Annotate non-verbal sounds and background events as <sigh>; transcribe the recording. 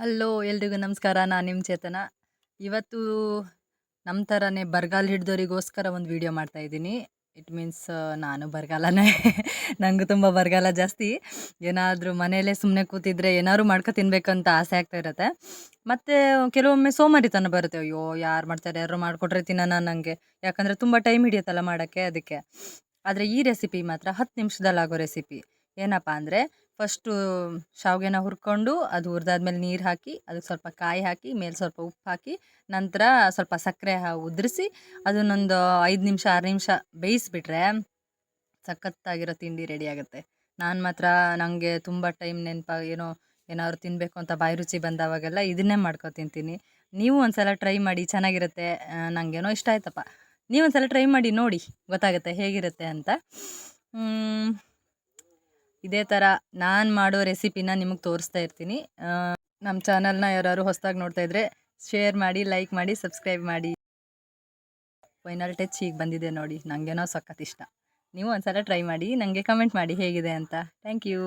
Hello ಎಲ್ರಿಗೂ ನಮಸ್ಕಾರ. ನಾನು ನಿಮ್ಮ ಚೇತನ. ಇವತ್ತು ನಮ್ಮ ಥರನೇ ಬರಗಾಲ ಹಿಡ್ದೋರಿಗೋಸ್ಕರ ಒಂದು ವಿಡಿಯೋ ಮಾಡ್ತಾ ಇದ್ದೀನಿ. ಇಟ್ ಮೀನ್ಸ್ ನಾನು ಬರಗಾಲನೇ. <laughs> ನನಗೂ ತುಂಬ ಬರಗಾಲ ಜಾಸ್ತಿ. ಏನಾದರೂ ಮನೆಯಲ್ಲೇ ಸುಮ್ಮನೆ ಕೂತಿದ್ರೆ ಏನಾದ್ರು ಮಾಡ್ಕೊ ತಿನ್ಬೇಕಂತ ಆಸೆ ಆಗ್ತಾ ಇರುತ್ತೆ. ಮತ್ತು, ಕೆಲವೊಮ್ಮೆ ಸೋಮಾರಿತನ ಬರುತ್ತೆ. ಅಯ್ಯೋ, ಯಾರು ಮಾಡ್ತಾರೆ? ಯಾರು ಮಾಡಿಕೊಟ್ರೆ ತಿನ್ನೋಣ ನನಗೆ ಯಾಕಂದರೆ ತುಂಬ ಟೈಮ್ ಹಿಡಿಯುತ್ತಲ್ಲ ಮಾಡೋಕ್ಕೆ ಅದಕ್ಕೆ. ಆದರೆ ಈ ರೆಸಿಪಿ ಮಾತ್ರ ಹತ್ತು ನಿಮಿಷದಲ್ಲಾಗೋ ರೆಸಿಪಿ. ಏನಪ್ಪ ಅಂದರೆ ಫಸ್ಟು ಶಾವಿಗೆನ ಹುರ್ಕೊಂಡು ಅದು ಹುರಿದಾದ್ಮೇಲೆ ನೀರು ಹಾಕಿ ಅದಕ್ಕೆ ಸ್ವಲ್ಪ ಕಾಯಿ ಹಾಕಿ, ಮೇಲೆ ಸ್ವಲ್ಪ ಉಪ್ಪು ಹಾಕಿ, ನಂತರ ಸ್ವಲ್ಪ ಸಕ್ಕರೆ ಉದುರಿಸಿ, ಅದನ್ನೊಂದು ಐದು ನಿಮಿಷ, ಆರು ನಿಮಿಷ ಬೇಯಿಸಿಬಿಟ್ರೆ ಸಖತ್ತಾಗಿರೋ ತಿಂಡಿ ರೆಡಿ ಆಗುತ್ತೆ. ನಾನು ಮಾತ್ರ ನನಗೆ ತುಂಬ ಟೈಮ್ ನೆನಪ ಏನೋ, ಏನಾದ್ರು ತಿನ್ನಬೇಕು ಅಂತ ಬಾಯಿ ರುಚಿ ಬಂದಾವಾಗೆಲ್ಲ ಇದನ್ನೇ ಮಾಡ್ಕೊ ತಿಂತೀನಿ. ನೀವು ಒಂದ್ಸಲ ಟ್ರೈ ಮಾಡಿ, ಚೆನ್ನಾಗಿರುತ್ತೆ ನನಗೇನೋ ಇಷ್ಟ ಆಯ್ತಪ್ಪ. ನೀವು ಒಂದ್ಸಲ ಟ್ರೈ ಮಾಡಿ ನೋಡಿ, ಗೊತ್ತಾಗುತ್ತೆ ಹೇಗಿರುತ್ತೆ ಅಂತ. ಇದೇ ಥರ ನಾನು ಮಾಡೋ ರೆಸಿಪಿನ ನಿಮಗೆ ತೋರಿಸ್ತಾ ಇರ್ತೀನಿ. ನಮ್ಮ ಚಾನಲ್ನ ಯಾರು ಹೊಸದಾಗಿ ನೋಡ್ತಾ ಇದ್ರೆ ಶೇರ್ ಮಾಡಿ, ಲೈಕ್ ಮಾಡಿ, ಸಬ್ಸ್ಕ್ರೈಬ್ ಮಾಡಿ. ಫೈನಲ್ ಟಚ್ ಈಗ ಬಂದಿದೆ ನೋಡಿ ನನಗೇನೋ ಸಖತ್ ಇಷ್ಟ. ನೀವು ಒಂದ್ಸಲ ಟ್ರೈ ಮಾಡಿ ನನಗೆ ಕಮೆಂಟ್ ಮಾಡಿ ಹೇಗಿದೆ ಅಂತ. Thank you.